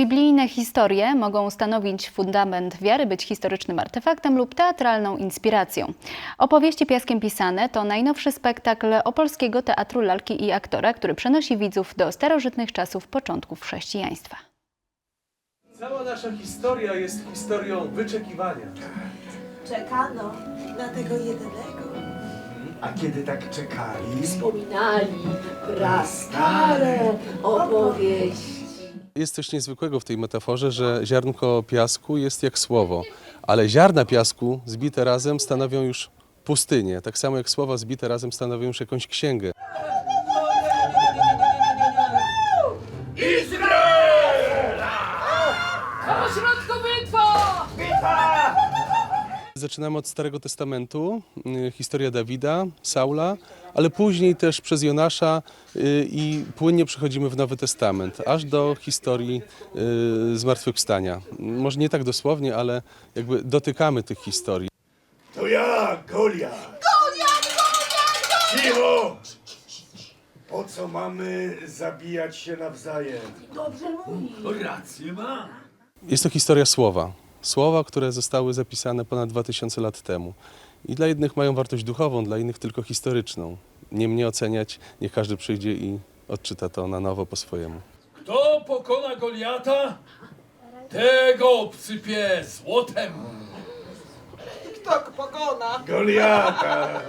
Biblijne historie mogą stanowić fundament wiary, być historycznym artefaktem lub teatralną inspiracją. Opowieści piaskiem pisane to najnowszy spektakl Opolskiego Teatru Lalki i Aktora, który przenosi widzów do starożytnych czasów początków chrześcijaństwa. Cała nasza historia jest historią wyczekiwania. Czekano na tego jedynego. A kiedy tak czekali? Wspominali prastare opowieści. Jest coś niezwykłego w tej metaforze, że ziarnko piasku jest jak słowo, ale ziarna piasku zbite razem stanowią już pustynię, tak samo jak słowa zbite razem stanowią już jakąś księgę. Po środku bitwa! Zaczynamy od Starego Testamentu, y, historia Dawida, Saula, ale później też przez Jonasza y, i płynnie przechodzimy w Nowy Testament, aż do historii y, zmartwychwstania. Może nie tak dosłownie, ale jakby dotykamy tych historii. To ja, Goliat! Goliat, Goliat, Cicho! Po co mamy zabijać się nawzajem? Dobrze mówi. Jest to historia słowa. Słowa, które zostały zapisane ponad 2000 lat temu. I dla jednych mają wartość duchową, dla innych tylko historyczną. Nie mnie oceniać, niech każdy przyjdzie i odczyta to na nowo po swojemu. Kto pokona Goliata, tego obsypie złotem. Kto pokona? Goliata!